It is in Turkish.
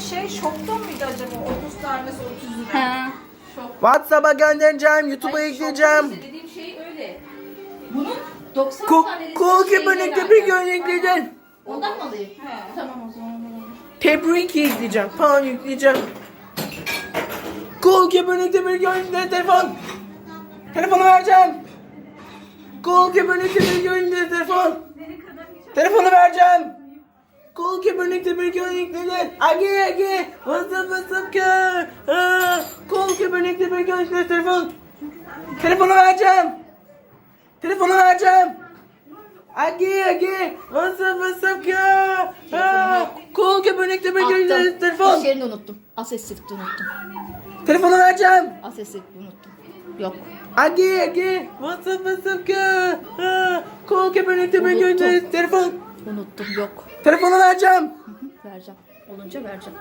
şey şokta mıydı acaba? 30 tanesi 30 lira. He. Şok. WhatsApp'a göndereceğim, YouTube'a Hayır, ekleyeceğim. şokta dediğim şey öyle. Bunun 90 Ko tane Kol şeyine kepenekte bir verdim. göndereceğim. Ondan mı alayım? He. Tamam o zaman. olur. Tebrik yükleyeceğim. Falan yükleyeceğim. Kol kepenekte bir gönder telefon. Telefonu vereceğim. Kol kepenekte bir gönder telefon. Telefonu vereceğim. Kol kepenekte bir gönder. Agi agi. WhatsApp WhatsApp kör. Kol kepenekte bir gönder telefon. Telefonu vereceğim. Telefonu vereceğim. Agi agi. WhatsApp WhatsApp kör. Kol kepenekte bir Attım. telefon. İş yerini unuttum. Asesifti unuttum. Telefonu vereceğim. Asesifti unuttum. Yok. Agi agi. WhatsApp WhatsApp kör. Kol kepenekte bir gönder telefon. Unuttum. Yok. Telefonu vereceğim. Vereceğim. Olunca vereceğim.